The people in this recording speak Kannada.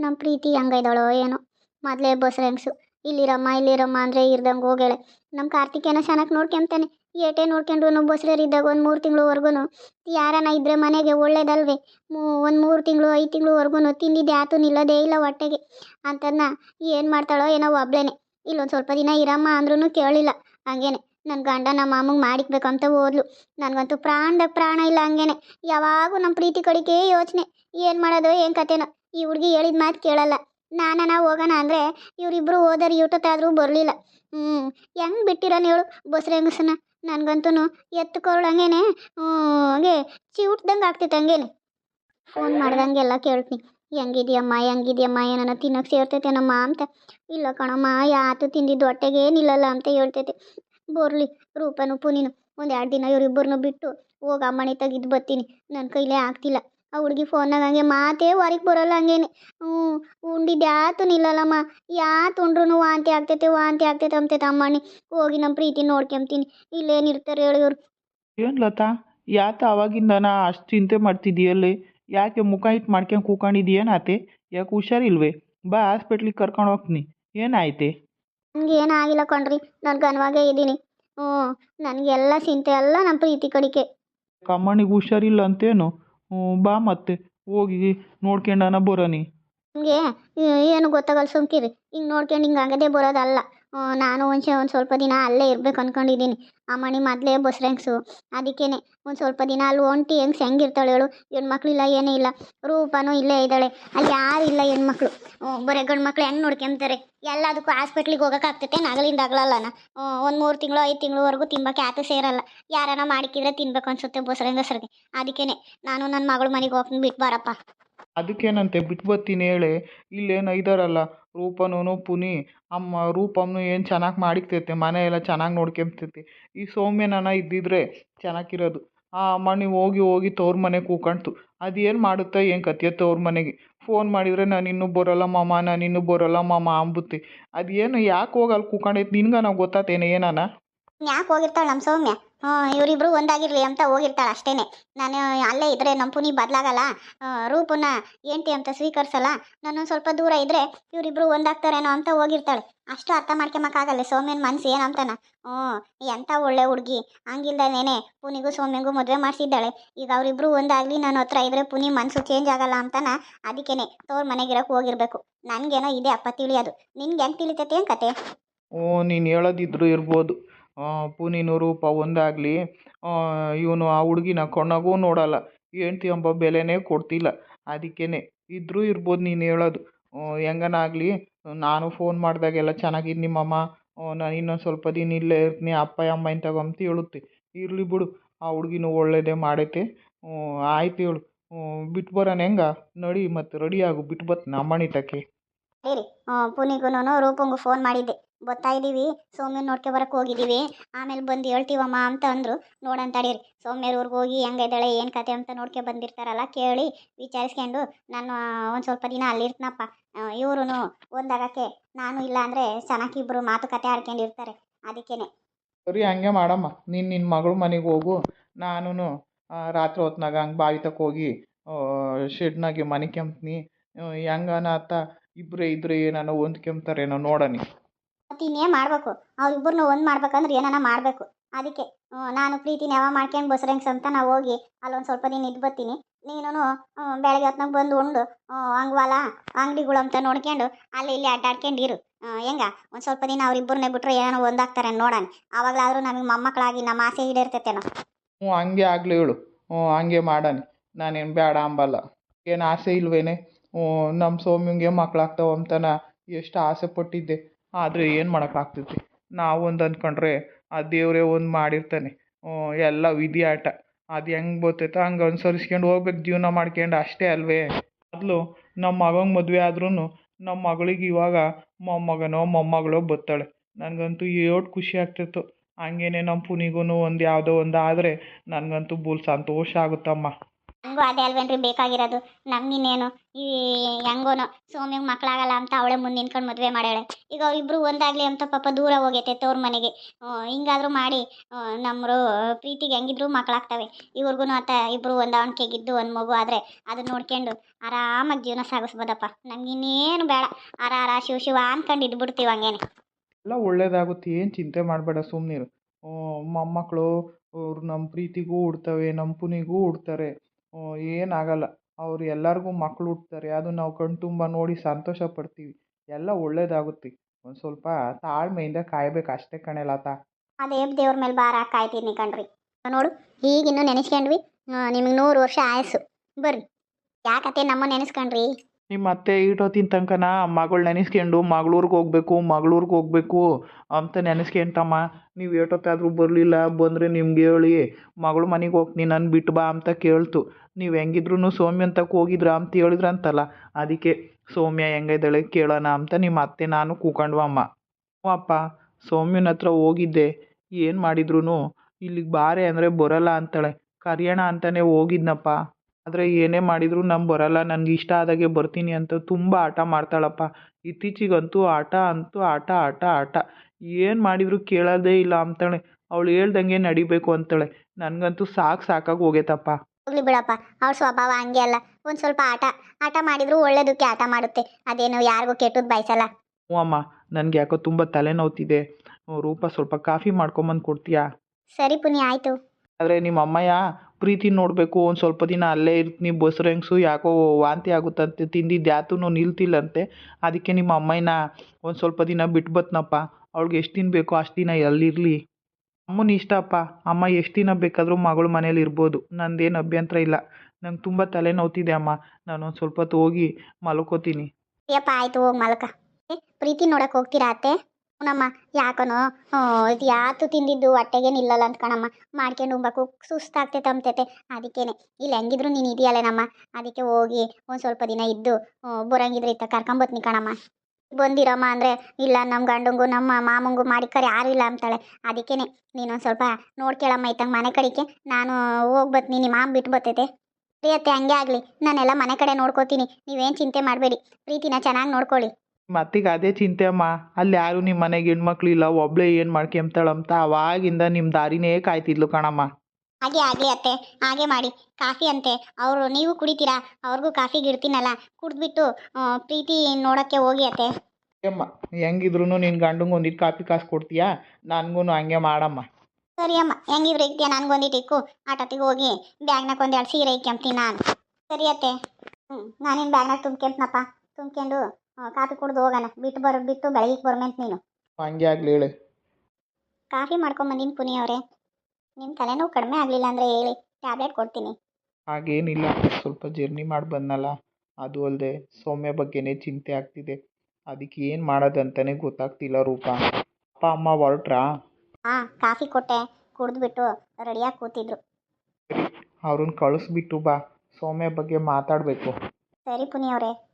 ನಮ್ಮ ಪ್ರೀತಿ ಹೆಂಗೈದಳೋ ಏನೋ. ಮೊದಲೇ ಬಸ್ ಇಲ್ಲಿರಮ್ಮ ಇಲ್ಲಿರಮ್ಮ ಅಂದರೆ ಇರ್ದಂಗೆ ಹೋಗೇಳೆ ನಮ್ಮ ಕಾರ್ತಿಕೇನ ಚೆನ್ನಾಗಿ ನೋಡ್ಕೊಂತಾನೆ ಏಟೇ ನೋಡ್ಕೊಂಡ್ರು ಬಸ್ರೇರಿದ್ದಾಗ ಒಂದು ಮೂರು ತಿಂಗಳವರೆಗೂ ಯಾರನ ಇದ್ದರೆ ಮನೆಗೆ ಒಳ್ಳೇದಲ್ವೇ? ಮೂ, ಒಂದು ಮೂರು ತಿಂಗಳು, ಐದು ತಿಂಗಳವರೆಗೂ ತಿಂದಿದ್ದು ಯಾತು ನಿಲ್ಲೋದೇ ಇಲ್ಲ ಹೊಟ್ಟೆಗೆ. ಅಂತದನ್ನ ಏನು ಮಾಡ್ತಾಳೋ ಏನೋ ಒಬ್ಳೇನೆ. ಇಲ್ಲೊಂದು ಸ್ವಲ್ಪ ದಿನ ಇರಮ್ಮ ಅಂದ್ರೂ ಕೇಳಿಲ್ಲ. ಹಂಗೇನೆ ನನ್ನ ಗಂಡ ನಮ್ಮ ಮಾಮಗೆ ಮಾಡಿಕ್ಬೇಕಂತ ಓದ್ಲು ನನಗಂತೂ ಪ್ರಾಣದಾಗ ಪ್ರಾಣ ಇಲ್ಲ ಹಂಗೇನೆ. ಯಾವಾಗೂ ನಮ್ಮ ಪ್ರೀತಿ ಕಡೆಗೆ ಯೋಚನೆ. ಏನು ಮಾಡೋದು ಏನು ಕತೆನೋ. ಈ ಹುಡುಗಿ ಹೇಳಿದ ಮಾತು ಕೇಳಲ್ಲ. ನಾನನ ಹೋಗೋಣ ಅಂದರೆ ಇವರಿಬ್ಬರು ಹೋದರೆ ಆದರೂ ಬರಲಿಲ್ಲ. ಹ್ಞೂ ಹೆಂಗೆ ಬಿಟ್ಟಿರೋನು ಹೇಳು ಬಸ್ರೆ ಹೆಂಗಸನ? ನನಗಂತೂ ಎತ್ತುಕೊಳ್ಳಂಗೇನೆ ಹಂಗೆ ಚಿವುಟ್ದಂಗೆ ಆಗ್ತೈತೆ ಹಂಗೇನೆ. ಫೋನ್ ಮಾಡ್ದಂಗೆಲ್ಲ ಕೇಳ್ತೀನಿ. ಹೆಂಗಿದ್ಯಮ್ಮ ಹೆಂಗಿದ್ಯಮ್ಮ ಏನನ್ನ ತಿನ್ನೋಕೆ ಸೇರ್ತೈತೇನಮ್ಮ ಅಂತ. ಇಲ್ಲ ಕಣಮ್ಮ ಯಾತು ತಿಂದಿದ್ದು ಹೊಟ್ಟೆಗೆ ಏನಿಲ್ಲಲ್ಲ ಅಂತ ಹೇಳ್ತೈತೆ. ಬರ್ಲಿ, ರೂಪನು ಪುನೀನು. ಒಂದು ಎರಡು ದಿನ ಇವರಿಬ್ಬರನ್ನು ಬಿಟ್ಟು ಹೋಗಿ ಅಮ್ಮಣಿ ತೆಗಿದ್ದು ಬರ್ತೀನಿ ನನ್ನ ಕೈಲೇ ಆಗ್ತಿಲ್ಲ. ಆ ಹುಡುಗಿ ಫೋನ್ನಾಗ ಹಂಗೆ ಮಾತೇ ಹೊರಗೆ ಬರೋಲ್ಲ ಹಂಗೇನೆ. ಹ್ಞೂ ಉಂಡಿದ್ದು ಯಾತು ನಿಲ್ಲಲ್ಲಮ್ಮ. ಯಾತು ಉಂಡ್ರೂ ವಾಂತಿ ಆಗ್ತೈತೆ ವಾಂತಿ ಆಗ್ತೈತೆ ಅಂತೈತೆ ಅಮ್ಮಣ್ಣಿ ಹೋಗಿ ನಮ್ಮ ಪ್ರೀತಿ ನೋಡ್ಕೊಂತೀನಿ ಇಲ್ಲೇನಿರ್ತಾರೆ ಹೇಳಿ ಇವ್ರು. ಏನು ಲತಾ ಯಾಕೆ ಅವಾಗಿಂದನ ಅಷ್ಟು ಚಿಂತೆ ಮಾಡ್ತಿದ್ದೀಯಲ್ಲಿ? ಯಾಕೆ ಮುಖ ಇಟ್ಟು ಮಾಡ್ಕೊಂಡು ನಾತೆ ಯಾಕೆ ಹುಷಾರಿಲ್ವೇ? ಬಾ ಹಾಸ್ಪಿಟ್ಲಿಗೆ ಕರ್ಕೊಂಡು ಹೋಗ್ತೀನಿ. ಏನಾಯ್ತೆ? ನನಗೆ ಏನಾಗಿಲ್ಲ ಕಣ್ರಿ. ನಾನು ಗನ್ವಾಗೇ ಇದ್ದೀನಿ. ಹ್ಞೂ ನನಗೆಲ್ಲ ಚಿಂತೆ ಎಲ್ಲ ನಮ್ಮ ಪ್ರೀತಿ ಕಡಿಕೆ. ಕಮ್ಮನಿಗೆ ಹುಷಾರಿಲ್ಲ ಅಂತೇನು? ಬಾ ಮತ್ತೆ ಹೋಗಿ ನೋಡ್ಕೊಂಡನ ಬರೋನಿ. ನಿಮಗೆ ಏನು ಗೊತ್ತಾಗಲ್ಲ ಸುಮ್ಕಿರಿ. ಹಿಂಗೆ ನೋಡ್ಕೊಂಡು ಹಿಂಗೆ ಆಗದೆ ಬರೋದಲ್ಲ. ನಾನು ಒಂದು ಒಂದು ಸ್ವಲ್ಪ ದಿನ ಅಲ್ಲೇ ಇರ್ಬೇಕು ಅನ್ಕೊಂಡಿದ್ದೀನಿ. ಮಣಿ ಮೊದಲೇ ರ್ಯಾಂಕ್ಸು ಅದಕ್ಕೇನೆ ಒಂದು ಸ್ವಲ್ಪ ದಿನ ಅಲ್ಲಿ ಒಂಟಿ ಹೆಂಗ್ಸ್ ಹೆಂಗಿರ್ತಾಳೆ ಹೇಳು? ಹೆಣ್ಮಕ್ಳಿಲ್ಲ ಏನೂ ಇಲ್ಲ. ರೂಪನೂ ಇಲ್ಲೇ ಇದ್ದಾಳೆ. ಅಲ್ಲಿ ಯಾರು ಇಲ್ಲ ಹೆಣ್ಮಕ್ಳು. ಬರೀ ಗಂಡು ಮಕ್ಳು ಹೆಂಗೆ ನೋಡ್ಕೊಂತಾರೆ? ಎಲ್ಲದಕ್ಕೂ ಹಾಸ್ಪಿಟ್ಲಿಗೆ ಹೋಗೋಕ್ಕಾಗ್ತೈತೆ ನಗಲಿಂದ ಆಗಲಲ್ಲನ? ಒಂದು ಮೂರು ತಿಂಗಳು, ಐದು ತಿಂಗಳವರೆಗೂ ತಿಂಬಕ್ಕೆ ಯಾತು ಸೇರಲ್ಲ ಯಾರನ ಮಾಡಿಕ್ಕಿದ್ರೆ ತಿನ್ಬೇಕು ಅನ್ಸುತ್ತೆ ಬಸ್ರಂಗಸ್ರಿಗೆ ಅದಕ್ಕೇನೆ, ನಾನು ನನ್ನ ಮಗಳ ಮನೆಗೆ ಹೋಗ್ತೀನಿ ಬಿಟ್ಟು ಬಾರಪ್ಪ. ಅದಕ್ಕೇನಂತೆ ಬಿಟ್ಟು ಬರ್ತೀನಿ ಹೇಳಿ. ಇಲ್ಲೇನು ಇದಾರಲ್ಲ ರೂಪನೂ ಪುನಿ, ಅಮ್ಮ, ರೂಪಮ್ನು ಏನು ಚೆನ್ನಾಗಿ ಮಾಡಿಕ್ತೈತೆ. ಮನೆ ಎಲ್ಲ ಚೆನ್ನಾಗಿ ನೋಡ್ಕೊಂತೈತಿ. ಈ ಸೌಮ್ಯನನ ಇದ್ದಿದ್ರೆ ಚೆನ್ನಾಗಿರೋದು. ಆ ಅಮ್ಮ ನೀವು ಹೋಗಿ ಹೋಗಿ ತವ್ರ ಮನೆಗೆ ಕೂಕಣ್ತು ಅದೇನು ಮಾಡುತ್ತೆ ಏನು ಕತ್ತಿಯತ್ತೆ ತವ್ರ ಮನೆಗೆ? ಫೋನ್ ಮಾಡಿದರೆ ನಾನು ಇನ್ನೂ ಬರೋಲ್ಲ ಮಾಮ, ನಾನು ಇನ್ನೂ ಬರೋಲ್ಲ ಮಾಮ ಅಂಬುತ್ತೆ. ಅದೇನು ಯಾಕೆ ಹೋಗಿ ಅಲ್ಲಿ ಕೂಕಂಡೈತೆ? ನಿನ್ಗೆ ನಾವು ಗೊತ್ತಾತೇನೆ ಏನಾನ? ಯಾಕೆ ಹೋಗಿರ್ತಾಳೆ ನಮ್ಮ ಸೌಮ್ಯ? ಇವರಿಬ್ರು ಒಂದಾಗಿರ್ಲಿ ಅಂತ ಹೋಗಿರ್ತಾಳೆ ಅಷ್ಟೇನೆ. ನಾನು, ಅಲ್ಲೇ ಇದ್ರೆ ನಮ್ಮ ಪುನಿ ಬದಲಾಗಲ್ಲ. ರೂಪನ ಏಂಟಿ ಅಂತ ಸ್ವೀಕರಿಸಲ್ಲ. ನಾನು ಸ್ವಲ್ಪ ದೂರ ಇದ್ರೆ ಇವರಿಬ್ರು ಒಂದಾಗ್ತಾರೇನೋ ಅಂತ ಹೋಗಿರ್ತಾಳೆ. ಅಷ್ಟು ಅರ್ಥ ಮಾಡ್ಕೊಂಬಕ್ಕಾಗಲ್ಲ ಸೌಮ್ಯನ ಮನಸ್ಸು ಏನಂತಾನ. ಹ್ಞೂ ಎಂಥ ಒಳ್ಳೆ ಹುಡುಗಿ. ಹಂಗಿಲ್ದೇನೆ ಪುನಿಗೂ ಸೌಮ್ಯಗೂ ಮದುವೆ ಮಾಡಿಸಿದ್ದಾಳೆ. ಈಗ ಅವರಿಬ್ರು ಒಂದಾಗಲಿ ನನ್ನ ಹತ್ರ ಇದ್ರೆ ಪುನಿ ಮನಸ್ಸು ಚೇಂಜ್ ಆಗಲ್ಲ ಅಂತಾನ ಅದಕ್ಕೇನೆ ತೋರ್ ಮನೆಗಿರಕ್ಕೆ ಹೋಗಿರ್ಬೇಕು. ನನಗೇನೋ ಇದೆ ಅಪ್ಪ ತಿಳಿಯೋದು. ನಿನ್ಗೆ ಹೆಂಗೆ ತಿಳಿತೈತೆ ಏನು ಕತೆ? ಓ ನೀನು ಹೇಳೋದಿದ್ರು ಇರ್ಬೋದು. ಪುನೀನು ರೂಪ ಒಂದಾಗಲಿ ಇವನು ಆ ಹುಡುಗಿನ ಕಣ್ಣಾಗೂ ನೋಡಲ್ಲ. ಹೆಂಡ್ತಿ ಎಂಬ ಬೆಲೆನೇ ಕೊಡ್ತಿಲ್ಲ. ಅದಕ್ಕೇ ಇದ್ದರೂ ಇರ್ಬೋದು ನೀನು ಹೇಳೋದು. ಹೆಂಗನ ಆಗಲಿ, ನಾನು ಫೋನ್ ಮಾಡಿದಾಗೆಲ್ಲ ಚೆನ್ನಾಗಿದ್ದು ನಿಮ್ಮಮ್ಮ ನಾನು ಇನ್ನೊಂದು ಸ್ವಲ್ಪ ದಿನ ಇಲ್ಲೇ ಇರ್ತೀನಿ, ಅಪ್ಪ ಅಮ್ಮನ ಅಂತ ಹೇಳುತ್ತೆ. ಇರಲಿ ಬಿಡು, ಆ ಹುಡುಗಿನೂ ಒಳ್ಳೆಯದೇ ಮಾಡೈತೆ. ಆಯ್ತು ಹೇಳು. ಬಿಟ್ಟು ಬರೋಣ ಹೆಂಗ? ನಡಿ ಮತ್ತು ರೆಡಿ ಆಗು ಬಿಟ್ಟು ನಮ್ಮ ಮನೆ ತಕ್ಕೆ ಹೇಳಿ ಪುನಿಗೂ ರೂಪಂಗೂ ಫೋನ್ ಮಾಡಿದ್ದೆ. ಬರ್ತಾ ಇದ್ದೀವಿ ಸೌಮ್ಯನ ನೋಡ್ಕೊ ಬರಕ್ಕೆ ಹೋಗಿದ್ದೀವಿ ಆಮೇಲೆ ಬಂದು ಹೇಳ್ತೀವಮ್ಮ ಅಂತ ಅಂದರು. ನೋಡೋಣ ತಡೀರಿ ಸೌಮ್ಯರ ಊರಿಗೆ ಹೋಗಿ ಹೆಂಗಿದ್ದಾಳೆ ಏನು ಕತೆ ಅಂತ ನೋಡ್ಕೊ ಬಂದಿರ್ತಾರಲ್ಲ, ಕೇಳಿ ವಿಚಾರಿಸ್ಕೊಂಡು ನಾನು ಒಂದು ಸ್ವಲ್ಪ ದಿನ ಅಲ್ಲಿರ್ತೀನಪ್ಪ ಇವ್ರೂ ಒಂದಾಗಕ್ಕೆ ನಾನು ಇಲ್ಲ ಅಂದರೆ ಚೆನ್ನಾಗಿಬ್ಬರು ಮಾತುಕತೆ ಆಡ್ಕೊಂಡಿರ್ತಾರೆ ಅದಕ್ಕೇನೆ. ಸರಿ, ಹಂಗೆ ಮಾಡಮ್ಮ. ನೀನು ನಿನ್ನ ಮಗಳು ಮನೆಗೆ ಹೋಗು. ನಾನು ರಾತ್ರಿ ಹೊತ್ನಾಗ ಹಂಗೆ ಬಾವಿ ತಕ್ಕ ಹೋಗಿ ಶೆಡ್ನಾಗೆ ಮನೆ ಕೆಂಪ್ನಿ ಹೆಂಗನ ಅತ್ತ ಇಬ್ಬರೇ ಇದ್ರೆ ಏನಾನ ಕೆಂಪ್ತಾರೇನೋ ನೋಡನಿ. ಇನ್ನೇನು ಮಾಡಬೇಕು. ಅವ್ರಿಬ್ಬರನ್ನ ಒಂದು ಮಾಡ್ಬೇಕಂದ್ರೆ ಏನಾನ ಮಾಡಬೇಕು. ಅದಕ್ಕೆ ನಾನು ಪ್ರೀತಿನ ಯಾವ ಮಾಡ್ಕೊಂಡು ಬಸ್ರಂಗ್ಸ್ ಅಂತ ನಾವು ಹೋಗಿ ಅಲ್ಲೊಂದು ಸ್ವಲ್ಪ ದಿನ ಇದ್ದು ಬರ್ತೀನಿ. ನೀನು ಬೆಳಗ್ಗೆ ಹೊತ್ನಾಗ ಬಂದು ಉಂಡು. ಅಂಗ್ವಾಲ, ಅಂಗಡಿಗಳು ಅಂತ ನೋಡ್ಕೊಂಡು ಅಲ್ಲಿ ಇಲ್ಲಿ ಅಡ್ಡಾಡ್ಕೊಂಡು ಇರು ಹೆಂಗ? ಒಂದು ಸ್ವಲ್ಪ ದಿನ ಅವ್ರಿಬ್ಬರನ್ನೇ ಬಿಟ್ರೆ ಏನೋ ಒಂದಾಗ್ತಾರೆ ನೋಡೋಣ ಆವಾಗಲಾದರೂ ನಮಗೆ ಮೊಮ್ಮಕ್ಕಳಾಗಿ ನಮ್ಮ ಆಸೆ ಈಡೇರ್ತೈತೇನೋ. ಹ್ಞೂ ಹಂಗೆ ಆಗಲಿ ಹೇಳು ಹ್ಞೂ ಹಂಗೆ ಮಾಡಾನೆ. ನಾನೇನು ಬೇಡ ಅಂಬಲ್ಲ. ಏನು ಆಸೆ ಇಲ್ವೇನೆ? ಹ್ಞೂ ನಮ್ಮ ಸೋಮ್ಯಂಗೆ ಮಕ್ಳಾಗ್ತಾವ ಅಂತನ ಎಷ್ಟು ಆಸೆ ಪಟ್ಟಿದ್ದೆ. ಆದರೆ ಏನು ಮಾಡೋಕ್ಕಾಗ್ತೈತಿ? ನಾವು ಒಂದು ಅಂದ್ಕೊಂಡ್ರೆ ಆ ದೇವರೇ ಒಂದು ಮಾಡಿರ್ತಾನೆ. ಎಲ್ಲ ವಿಧಿ ಆಟ. ಅದು ಹೆಂಗೆ ಬರ್ತೈತೆ ಹಂಗೆ ಅನುಸರಿಸ್ಕೊಂಡು ಹೋಗ್ಬೇಕು ಜೀವನ ಮಾಡ್ಕೊಂಡು ಅಷ್ಟೇ ಅಲ್ವೇ? ಮೊದಲು ನಮ್ಮ ಮಗಂಗೆ ಮದುವೆ ಆದ್ರೂ ನಮ್ಮ ಮಗಳಿಗೆ ಇವಾಗ ಮೊಮ್ಮಗನೋ ಮೊಮ್ಮಗಳೋ ಬತ್ತಾಳೆ ನನಗಂತೂ ಏಟು ಖುಷಿ ಆಗ್ತಿತ್ತು. ಹಂಗೇನೆ ನಮ್ಮ ಪುನಿಗೂ ಒಂದು ಯಾವುದೋ ಒಂದು ಆದರೆ ನನಗಂತೂ ಬುಲ್ ಸಂತೋಷ ಆಗುತ್ತಮ್ಮ. ಹಂಗೂ ಅದೇ ಅಲ್ವೇನ್ರಿ ಬೇಕಾಗಿರೋದು? ನಮ್ಗಿನ್ನೇನು ಈ ಹೆಂಗೋನೋ, ಸೌಮ್ಯಂಗೆ ಮಕ್ಕಳಾಗಲ್ಲ ಅಂತ ಅವಳೆ ಮುಂದೆ ನಿಂತ್ಕೊಂಡು ಮದುವೆ ಮಾಡ್ಯಾಳೆ. ಈಗ ಇಬ್ಬರು ಒಂದಾಗಲಿ ಅಂತ ಪಾಪ ದೂರ ಹೋಗೈತೆ ತವ್ರ ಮನೆಗೆ. ಹಿಂಗಾದರೂ ಮಾಡಿ ನಮ್ಮರು ಪ್ರೀತಿಗೆ ಹೆಂಗಿದ್ರು ಮಕ್ಕಳಾಗ್ತವೆ ಇವ್ರಿಗೂ ಆತ ಇಬ್ಬರು ಹೊಂದಾಣಿಕೆಗಿದ್ದು ಒಂದು ಮಗು ಆದರೆ ಅದನ್ನ ನೋಡ್ಕೊಂಡು ಆರಾಮಾಗಿ ಜೀವನ ಸಾಗಿಸ್ಬೋದಪ್ಪ. ನಮ್ಗಿನ್ನೇನು ಬೇಡ. ಅರ ಅರ, ಶಿವ ಶಿವ ಅಂದ್ಕೊಂಡು ಇದ್ಬಿಡ್ತೀವಿ ಹಂಗೇನೆ. ಎಲ್ಲ ಒಳ್ಳೇದಾಗುತ್ತೆ. ಏನು ಚಿಂತೆ ಮಾಡಬೇಡ ಸುಮ್ಮನಿರು ಮೊಮ್ಮಕ್ಕಳು ಅವ್ರು ನಮ್ಮ ಪ್ರೀತಿಗೂ ಹುಡ್ತವೆ ನಮ್ಮ ಪುನಿಗೂ ಹುಡ್ತಾರೆ ಏನಾಗಲ್ಲ. ಅವ್ರು ಎಲ್ಲರಿಗೂ ಮಕ್ಳು ಹುಟ್ತಾರೆ. ಅದು ನಾವು ಕಣ್ತುಂಬ ತುಂಬ ನೋಡಿ ಸಂತೋಷ ಪಡ್ತೀವಿ. ಎಲ್ಲ ಒಳ್ಳೇದಾಗುತ್ತೆ. ಒಂದು ಸ್ವಲ್ಪ ತಾಳ್ಮೆಯಿಂದ ಕಾಯ್ಬೇಕು ಅಷ್ಟೇ ಕಣೆ ಲತಾ. ಅದೇ ದೇವ್ರ ಮೇಲೆ ಭಾರ ಕಾಯ್ತೀನಿ ಕಣ್ರಿ. ನೋಡು, ಈಗಿನ್ನೂ ನೆನೆಸ್ಕೊಂಡ್ವಿ. ನಿಮಗೆ ನೂರು ವರ್ಷ ಆಯಸ್ಸು. ಬರ್ರಿ. ಯಾಕತ್ತೆ ನಮ್ಮ ನೆನೆಸ್ಕೊಂಡ್ರಿ? ನಿಮ್ಮ ಅತ್ತೆ ಈಟೊತ್ತಿನ ತನಕನ ಮಗಳು ನೆನೆಸ್ಕೊಂಡು ಮಗಳೂರಿಗೆ ಹೋಗ್ಬೇಕು ಮಗಳೂರಿಗೆ ಹೋಗ್ಬೇಕು ಅಂತ ನೆನೆಸ್ಕೊಂತಮ್ಮ ನೀವು ಏಟೊತ್ತಾದರೂ ಬರಲಿಲ್ಲ ಬಂದರೆ ನಿಮ್ಗೆ ಹೇಳಿ, ಮಗಳು ಮನೆಗೆ ಹೋಗ್ತೀನಿ ನನ್ನ ಬಿಟ್ಟು ಬಾ ಅಂತ ಕೇಳ್ತು. ನೀವು ಹೆಂಗಿದ್ರು ಸೌಮ್ಯ ಅಂತಕ್ಕೆ ಹೋಗಿದ್ರ ಅಂತ ಹೇಳಿದ್ರಂತಲ್ಲ ಅದಕ್ಕೆ ಸೌಮ್ಯ ಹೆಂಗಿದ್ದಾಳೆ ಕೇಳೋಣ ಅಂತ ನಿಮ್ಮ ಅತ್ತೆ ನಾನು ಕೂಕೊಂಡ್ವ ಅಮ್ಮ. ಹ್ಞೂ ಅಪ್ಪ, ಸೌಮ್ಯನ ಹತ್ರ ಹೋಗಿದ್ದೆ, ಏನು ಮಾಡಿದ್ರು ಇಲ್ಲಿಗೆ ಬಾರೆ ಅಂದರೆ ಬರೋಲ್ಲ ಅಂತಾಳೆ, ಕರೆಯೋಣ ಅಂತಲೇ ಹೋಗಿದ್ನಪ್ಪ. ಆದರೆ ಏನೇ ಮಾಡಿದರೂ ನಂಗೆ ಬರಲ್ಲ. ನನಗೆ ಇಷ್ಟ ಆದಾಗೆ ಬರ್ತೀನಿ ಅಂತ ತುಂಬ ಹಠ ಮಾಡ್ತಾಳಪ್ಪ. ಇತ್ತೀಚಿಗಂತೂ ಆಟ ಅಂತೂ ಆಟ ಆಟ ಆಟ. ಏನು ಮಾಡಿದರೂ ಕೇಳೋದೇ ಇಲ್ಲ ಅಂತಾಳೆ. ಅವಳು ಹೇಳ್ದಂಗೆ ನಡಿಬೇಕು ಅಂತಾಳೆ. ನನಗಂತೂ ಸಾಕು ಸಾಕಾಗಿ ಹೋಗೈತಪ್ಪ. ಹೋಗ್ಲಿ ಬಿಡಪ್ಪ. ಅವ್ರ ಸ್ವಭಾವ ಹಂಗೆ ಅಲ್ಲ. ಒಂದು ಸ್ವಲ್ಪ ಆಟ ಆಟ ಮಾಡಿದ್ರು ಒಳ್ಳೇದಕ್ಕೆ ಆಟ ಮಾಡುತ್ತೆ. ಅದೇನು ಯಾರಿಗೂ ಕೆಟ್ಟದ್ದು ಬಯಸಲ್ಲ. ಹ್ಞೂ ಅಮ್ಮ. ನನಗೆ ಯಾಕೋ ತುಂಬ ತಲೆನೋವ್ತಿದೆ. ರೂಪ ಸ್ವಲ್ಪ ಕಾಫಿ ಮಾಡ್ಕೊಂಬಂದು ಕೊಡ್ತೀಯಾ? ಸರಿ ಪುನಿ ಆಯಿತು. ಆದರೆ ನಿಮ್ಮ ಅಮ್ಮಯ್ಯ ಪ್ರೀತಿ ನೋಡಬೇಕು, ಒಂದು ಸ್ವಲ್ಪ ದಿನ ಅಲ್ಲೇ ಇರ್ತೀನಿ ಬಸ್ರೆಂಗ್ಸು ಯಾಕೋ ವಾಂತಿ ಆಗುತ್ತಂತೆ ತಿಂದಿದ್ದು ಯಾತೂ ನಿಲ್ತಿಲ್ಲಂತೆ. ಅದಕ್ಕೆ ನಿಮ್ಮ ಅಮ್ಮನ ಒಂದು ಸ್ವಲ್ಪ ದಿನ ಬಿಟ್ಟು ಬತ್ನಪ್ಪ ಅವ್ಳಿಗೆ ಎಷ್ಟು ದಿನ ಬೇಕೋ ಅಷ್ಟು ದಿನ ಎಲ್ಲಿರಲಿ ಅಮ್ಮನ ಇಷ್ಟಪ್ಪ ಅಮ್ಮ ಎಷ್ಟು ದಿನ ಬೇಕಾದರೂ ಮಗಳು ಮನೇಲಿ ಇರ್ಬೋದು, ನಂದೇನು ಅಭ್ಯಂತರ ಇಲ್ಲ. ನಂಗೆ ತುಂಬ ತಲೆನೋವ್ತಿದೆ ಅಮ್ಮ ನಾನು ಒಂದು ಸ್ವಲ್ಪ ಹೊತ್ತು ಹೋಗಿ ಮಲ್ಕೋತೀನಿ. ಅಯ್ಯಪ್ಪ ಆಯಿತು ಹೋಗಿ ಮಲ್ಕ. ಪ್ರೀತಿ ನೋಡಕ್ಕೆ ಹೋಗ್ತೀರಾ ಅತ್ತೆ? ನಮ್ಮ ಯಾಕನೋ ಇದು ಯಾತು ತಿಂದಿದ್ದು, ಹೊಟ್ಟೆಗೆ ನಿಲ್ಲಲ್ಲ ಅಂತ ಕಣಮ್ಮ. ಮಾಡ್ಕೊಂಡು ಉಂಬಕು, ಸುಸ್ತಾಗ್ತೈತೆ ಅಂಬ್ತೈತೆ. ಅದಕ್ಕೇನೆ, ಇಲ್ಲಿ ಹೆಂಗಿದ್ರು ನೀನು ಇದೆಯಲ್ಲೇನಮ್ಮ ಅದಕ್ಕೆ ಹೋಗಿ ಒಂದು ಸ್ವಲ್ಪ ದಿನ ಇದ್ದು ಬರಂಗಿದ್ರೆ ಇತ್ತ ಕರ್ಕೊಂಬತ್ನಿ ಕಣಮ್ಮ. ಬಂದಿರಮ್ಮ ಅಂದರೆ, ಇಲ್ಲ ನಮ್ಮ ಗಂಡಂಗು, ನಮ್ಮ ಮಾಮಂಗು ಮಾಡಿಕರೆ ಯಾರೂ ಇಲ್ಲ ಅಂತಾಳೆ. ಅದಕ್ಕೇನೆ, ನೀನೊಂದು ಸ್ವಲ್ಪ ನೋಡ್ಕೊಳಮ್ಮ ಇತ್ತಂಗೆ ಮನೆ ಕಡೆಗೆ. ನಾನು ಹೋಗಿ ನಿಮ್ಮ ಮಾಮ್ ಬಿಟ್ಟು ಬರ್ತೈತೆ. ಪ್ರಿಯತೆ, ಹಂಗೆ ಆಗಲಿ. ನಾನೆಲ್ಲ ಮನೆ ಕಡೆ ನೋಡ್ಕೋತೀನಿ. ನೀವೇನು ಚಿಂತೆ ಮಾಡಬೇಡಿ. ಪ್ರೀತಿನ ಚೆನ್ನಾಗಿ ನೋಡ್ಕೊಳ್ಳಿ. ನಿಮ್ಮ ಅತ್ತಿಗೆ ಅದೇ ಚಿಂತೆ ಅಮ್ಮ. ಅಲ್ಲಿ ಯಾರು ನಿಮ್ಮ ಮನೆಗೆ ಹೆಣ್ಮಕ್ಳು ಇಲ್ಲ ಒಬ್ಳೆ ಏನು ಮಾಡ್ಕೊಂಬ್ತಾಳಂತ ಅವಾಗಿಂದ ನಿಮ್ಮ ದಾರಿನೇ ಕಾಯ್ತಿದ್ಲು ಕಣಮ್ಮ. ಹಾಗೆ ಆಗಲಿ ಅತ್ತೆ ಹಾಗೆ ಮಾಡಿ. ಕಾಫಿ ಅಂತೆ ಅವರು ನೀವು ಕುಡಿತೀರಾ? ಅವ್ರಿಗೂ ಕಾಫಿ ಗಿಡ್ತೀನಲ್ಲ ಕುಡಿದ್ಬಿಟ್ಟು ಪ್ರೀತಿ ನೋಡೋಕ್ಕೆ ಹೋಗಿ ಅತ್ತೆ. ಅಮ್ಮ ಹೆಂಗಿದ್ರು ನಿನ್ನ ಗಂಡಂಗೆ ಒಂದಿಟ್ಟು ಕಾಫಿ ಕಾಸು ಕೊಡ್ತೀಯಾ? ನನಗೂ ಹಂಗೆ ಮಾಡಮ್ಮ. ಸರಿ ಅಮ್ಮ ಹೆಂಗಿದ್ರು ಇಕ್ತೀಯ? ನನಗೊಂದಿಟ್ಟು ಇಕ್ಕು. ಆಟೋತಿಗೆ ಹೋಗಿ ಬ್ಯಾಗ್ನಾಗ ಒಂದೆರಡು ಸೀರೆ ಇಕ್ಕೊಂತೀನಿ ನಾನು. ಸರಿ ಅತ್ತೆ. ಹ್ಞೂ ನಾನಿನ್ ಬ್ಯಾಗ್ನಾಗ ತುಂಬ್ಕೊಂತನಪ್ಪ. ತುಂಬ್ಕೊಂಡು ಕಾಫಿ ಕುಡ್ದು ಹೋಗೋಣ. ಬಿಟ್ಟು ಬರ ಬಿಟ್ಟು ಬೆಳಗ್ಗೆ ಬರ್ಮೇಂತ ನೀನು. ಹಂಗೆ ಆಗ್ಲಿ ಹೇಳಿ. ಕಾಫಿ ಮಾಡ್ಕೊಂಬಂದಿನಿ ಪುನಿ ಅವರೇ. ನಿಮ್ಮ ತಲೆನೋವು ಕಡಿಮೆ ಆಗಲಿಲ್ಲ ಅಂದರೆ ಹೇಳಿ. ಟ್ಯಾಬ್ಲೆಟ್ ಕೊಡ್ತೀನಿ. ಹಾಗೇನಿಲ್ಲ. ಸ್ವಲ್ಪ ಜರ್ನಿ ಮಾಡಿ ಬಂದನಲ್ಲ. ಅದು ಅಲ್ಲದೆ ಸೌಮ್ಯ ಬಗ್ಗೆನೇ ಚಿಂತೆ ಆಗ್ತಿದೆ. ಅದಕ್ಕೆ ಏನು ಮಾಡೋದಂತಲೇ ಗೊತ್ತಾಗ್ತಿಲ್ಲ ರೂಪ. ಅಪ್ಪ ಅಮ್ಮ ಹೊರಟ್ರಾ? ಹಾಂ ಕಾಫಿ ಕೊಟ್ಟೆ. ಕುಡಿದ್ಬಿಟ್ಟು ರೆಡಿಯಾಗಿ ಕೂತಿದ್ರು. ಅವ್ರನ್ನ ಕಳಿಸ್ಬಿಟ್ಟು ಬಾ. ಸೌಮ್ಯ ಬಗ್ಗೆ ಮಾತಾಡಬೇಕು. ಸರಿ ಪುನಿ ಅವರೇ.